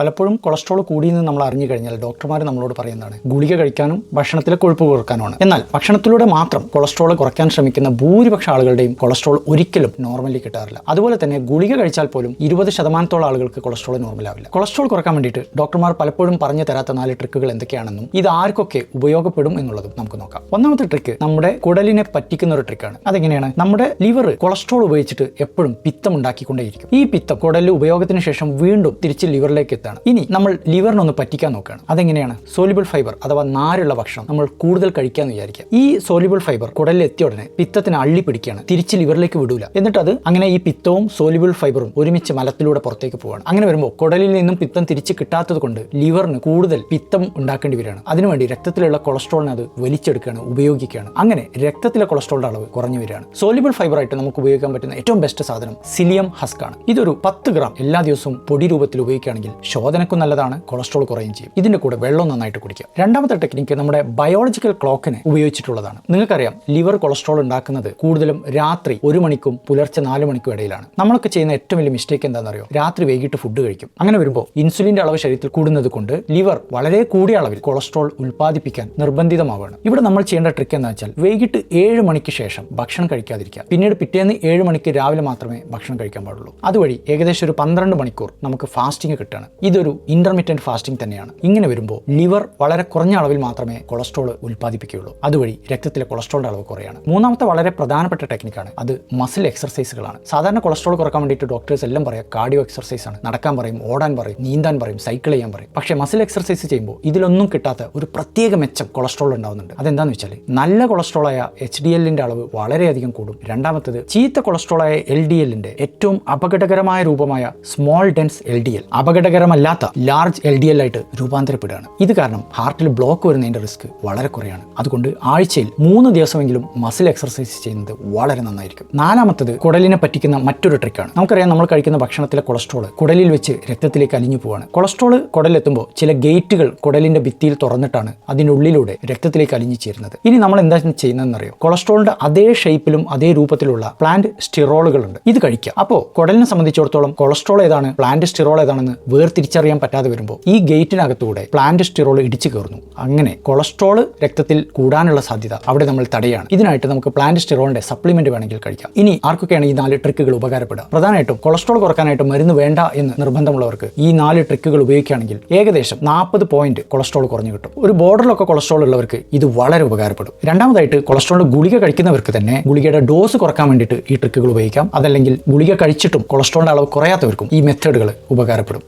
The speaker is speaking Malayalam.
പലപ്പോഴും കൊളസ്ട്രോൾ കൂടിയെന്ന് നമ്മൾ അറിഞ്ഞു കഴിഞ്ഞാൽ ഡോക്ടർമാർ നമ്മളോട് പറയുന്നതാണ് ഗുളിക കഴിക്കാനും ഭക്ഷണത്തിലെ കൊഴുപ്പ് കുറക്കാനുമാണ്. എന്നാൽ ഭക്ഷണത്തിലൂടെ മാത്രം കൊളസ്ട്രോൾ കുറയ്ക്കാൻ ശ്രമിക്കുന്ന ഭൂരിപക്ഷം ആളുകളുടെയും കൊളസ്ട്രോൾ ഒരിക്കലും നോർമലി കിട്ടാറില്ല. അതുപോലെ തന്നെ ഗുളിക കഴിച്ചാൽ പോലും ഇരുപത് ശതമാനത്തോളം ആളുകൾക്ക് കൊളസ്ട്രോൾ നോർമലാവില്ല കൊളസ്ട്രോൾ കുറയ്ക്കാൻ വേണ്ടിയിട്ട് ഡോക്ടർമാർ പലപ്പോഴും പറഞ്ഞു തരാത്ത നാല് ട്രിക്കുകൾ എന്തൊക്കെയാണെന്നും ഇത് ആർക്കൊക്കെ ഉപയോഗപ്പെടും എന്നുള്ളതും നമുക്ക് നോക്കാം. ഒന്നാമത്തെ ട്രിക്ക് നമ്മുടെ കുടലിനെ പറ്റിക്കുന്ന ഒരു ട്രിക്കാണ്. അതെങ്ങനെയാണ്? നമ്മുടെ ലിവർ കൊളസ്ട്രോൾ ഉപയോഗിച്ചിട്ട് എപ്പോഴും പിത്തം ഉണ്ടാക്കിക്കൊണ്ടേയിരിക്കും. ഈ പിത്തം കുടലിൽ ഉപയോഗത്തിന് ശേഷം വീണ്ടും തിരിച്ച് ലിവറിലേക്ക് എത്താണ് ഇനി നമ്മൾ ലിവറിനൊന്ന് പറ്റിക്കാൻ നോക്കുകയാണ്. അതെങ്ങനെയാണ്? സോലിബിൾ ഫൈബർ അഥവാ നാരുള്ള ഭക്ഷണം നമ്മൾ കൂടുതൽ കഴിക്കാന്ന് വിചാരിക്കുക. ഈ സോലിബിൾ ഫൈബർ കുടലിൽ എത്തിയ ഉടനെ പിത്തത്തിന് അള്ളി പിടിക്കുകയാണ് തിരിച്ച് ലിവറിലേക്ക് വിടൂല. എന്നിട്ട് അത് അങ്ങനെ ഈ പിത്തവും സോലിബിൾ ഫൈബറും ഒരുമിച്ച് മലത്തിലൂടെ പുറത്തേക്ക് പോവാണ് അങ്ങനെ വരുമ്പോൾ കുടലിൽ നിന്നും പിത്തം തിരിച്ച് കിട്ടാത്തത് കൊണ്ട് ലിവറിന് കൂടുതൽ പിത്തം ഉണ്ടാക്കേണ്ടി വരികയാണ്. അതിനുവേണ്ടി രക്തത്തിലുള്ള കൊളസ്ട്രോളിനെ അത് വലിച്ചെടുക്കുകയാണ് ഉപയോഗിക്കുകയാണ്. അങ്ങനെ രക്തത്തിലെ കൊളസ്ട്രോളിന്റെ അളവ് കുറഞ്ഞു വരികയാണ്. സോലിബിൾ ഫൈബർ ആയിട്ട് നമുക്ക് ഉപയോഗിക്കാൻ പറ്റുന്ന ഏറ്റവും ബെസ്റ്റ് സാധനം സിലിയം ഹസ്ക് ആണ്. ഇതൊരു പത്ത് ഗ്രാം എല്ലാ ദിവസവും പൊടി രൂപത്തിൽ ഉപയോഗിക്കുകയാണെങ്കിൽ ശോധനക്കും നല്ലതാണ് കൊളസ്ട്രോൾ കുറയും ചെയ്യും. ഇതിന്റെ കൂടെ വെള്ളം നന്നായിട്ട് കുടിക്കുക രണ്ടാമത്തെ ടെക്നിക്ക് നമ്മുടെ ബയോളജിക്കൽ ക്ലോക്കിനെ ഉപയോഗിച്ചിട്ടുള്ളതാണ്. നിങ്ങൾക്കറിയാം ലിവർ കൊളസ്ട്രോൾ ഉണ്ടാക്കുന്നത് കൂടുതലും രാത്രി ഒരു മണിക്കും പുലർച്ചെ നാല് മണിക്കും ഇടയിലാണ്. നമ്മളൊക്കെ ചെയ്യുന്ന ഏറ്റവും വലിയ മിസ്റ്റേക്ക് എന്താണെന്നറിയോ? രാത്രി വൈകിട്ട് ഫുഡ് കഴിക്കും. അങ്ങനെ വരുമ്പോൾ ഇൻസുലിന്റെ അളവ് ശരീരത്തിൽ കൂടുന്നത് കൊണ്ട് ലിവർ വളരെ കൂടിയ അളവിൽ കൊളസ്ട്രോൾ ഉൽപ്പാദിപ്പിക്കാൻ നിർബന്ധിതമാവുകയാണ്. ഇവിടെ നമ്മൾ ചെയ്യേണ്ട ട്രിക്ക് എന്താ വെച്ചാൽ വൈകിട്ട് ഏഴ് മണിക്ക് ശേഷം ഭക്ഷണം കഴിക്കാതിരിക്കുക. പിന്നീട് പിറ്റേന്ന് ഏഴ് മണിക്ക് രാവിലെ മാത്രമേ ഭക്ഷണം കഴിക്കാൻ പാടുള്ളൂ. അതുവഴി ഏകദേശം ഒരു പന്ത്രണ്ട് മണിക്കൂർ നമുക്ക് ഫാസ്റ്റിംഗ് കിട്ടുകയാണ്. ഇതൊരു ഇന്റർമീഡിയറ്റ് ഫാസ്റ്റിംഗ് തന്നെയാണ്. ഇങ്ങനെ വരുമ്പോൾ ലിവർ വളരെ കുറഞ്ഞ അളവിൽ മാത്രമേ കൊളസ്ട്രോൾ ഉൽപ്പാദിപ്പിക്കുകയുള്ളൂ. അതുവഴി രക്തത്തിലെ കൊളസ്ട്രോളിന്റെ അളവ് കുറയാണ്. മൂന്നാമത്തെ വളരെ പ്രധാനപ്പെട്ട ടെക്നിക്കാണ് അത് മസിൽ എക്സർസൈസുകളാണ് സാധാരണ കൊളസ്ട്രോൾ കുറയ്ക്കാൻ വേണ്ടിയിട്ട് ഡോക്ടേഴ്സ് എല്ലാം പറയാം കാർഡിയോ എക്സർസൈസ് ആണ്. നടക്കാൻ പറയും ഓടാൻ പറയും നീന്താൻ പറയും സൈക്കിൾ ചെയ്യാൻ പറയും. പക്ഷേ മസിൽ എക്സർസൈസ് ചെയ്യുമ്പോൾ ഇതിലൊന്നും കിട്ടാത്ത ഒരു പ്രത്യേക മെച്ചം കൊളസ്ട്രോൾ ഉണ്ടാവുന്നുണ്ട്. അതെന്താന്ന് വെച്ചാൽ നല്ല കൊളസ്ട്രോളായ എച്ച് ഡി എല്ലിന്റെ അളവ് വളരെയധികം കൂടും. രണ്ടാമത്തത് ചീത്ത കൊളസ്ട്രോളായ എൽ ഡി എല്ലിന്റെ ഏറ്റവും അപകടകരമായ രൂപമായ small dense L D L അപകടകരമല്ലാത്ത large L D L ആയിട്ട് രൂപാന്തരപ്പെടുകയാണ്. ഇത് കാരണം ഹാർട്ടിൽ ബ്ലോക്ക് വരുന്നതിന്റെ റിസ്ക് വളരെ കുറയാണ്. അതുകൊണ്ട് ആഴ്ചയിൽ മൂന്ന് ദിവസമെങ്കിലും മസിൽ എക്സർസൈസ് ചെയ്യുന്നത് വളരെ നന്നായിരിക്കും. നാലാമത്തത് കുടലിനെ പറ്റിക്കുന്ന മറ്റൊരു ട്രിക്കാണ്. നമുക്കറിയാം നമ്മൾ കഴിക്കുന്ന ഭക്ഷണത്തിലെ കൊളസ്ട്രോൾ കുടലിൽ വെച്ച് രക്തത്തിലേക്ക് അലിഞ്ഞു പോവാണ്. കൊളസ്ട്രോൾ കുടലെത്തുമ്പോൾ ചില ഗേറ്റുകൾ കുടലിന്റെ ഭിത്തിയിൽ തുറന്നിട്ടാണ് അതിനുള്ളിലൂടെ രക്തത്തിലേക്ക് അലിഞ്ഞു ചേരുന്നത്. ഇനി നമ്മൾ എന്താ ചെയ്യുന്നതെന്നറിയോ? കൊളസ്ട്രോളിന്റെ അതേ ഷേപ്പിലും അതേ രൂപത്തിലുള്ള പ്ലാന്റ് സ്റ്റിറോളുകളുണ്ട്. ഇത് കഴിക്കുക അപ്പോൾ കുടലിനെ സംബന്ധിച്ചിടത്തോളം കൊളസ്ട്രോൾ ഏതാണ്? പ്ലാന്റ് സ്റ്റിറോൾ ഏതാണെന്ന് വേർതിരിച്ചറിയാൻ പറ്റാതെ വരുമ്പോൾ ഈ ഗേറ്റിനകത്തൂടെ പ്ലാന്റ് സ്റ്റിറോൾ ഇടിച്ചു കയറുന്നു. അങ്ങനെ കൊളസ്ട്രോൾ രക്തത്തിൽ കൂടാനുള്ള സാധ്യത അവിടെ നമ്മൾ തടയാണ്. ഇതിനായിട്ട് നമുക്ക് പ്ലാന്റ് സ്റ്റിറോളിന്റെ സപ്ലിമെന്റ് വേണമെങ്കിൽ കഴിക്കാം. ഇനി ആർക്കൊക്കെയാണ് ഈ നാല് ട്രിക്കുകൾ ഉപകാരപ്പെടുക? പ്രധാനമായിട്ടും കൊളസ്ട്രോൾ കുറക്കാനായിട്ട് മരുന്ന് വേണ്ട എന്ന് നിർബന്ധമുള്ളവർക്ക് ഈ നാല് ട്രിക്കുകൾ ഉപയോഗിക്കുകയാണെങ്കിൽ ഏകദേശം നാൽപ്പത് പോയിന്റ് കൊളസ്ട്രോൾ കുറഞ്ഞു കിട്ടും. ഒരു ബോർഡറിലൊക്കെ കൊളസ്ട്രോൾ ഉള്ളവർക്ക് ഇത് വളരെ ഉപകാരപ്പെടും. രണ്ടാമതായിട്ട് കൊളസ്ട്രോളിന്റെ ഗുളിക കഴിക്കുന്നവർക്ക് തന്നെ ഗുളികയുടെ ഡോസ് കുറയ്ക്കാൻ വേണ്ടിയിട്ട് ഈ ട്രിക്കുകൾ ഉപയോഗിക്കാം. അതല്ലെങ്കിൽ ഗുളിക കഴിച്ചിട്ടും കൊളസ്ട്രോളിന്റെ അളവ് കുറയാത്തവർക്കും ഈ മെത്തേഡുകൾ ഉപകാരപ്പെടും.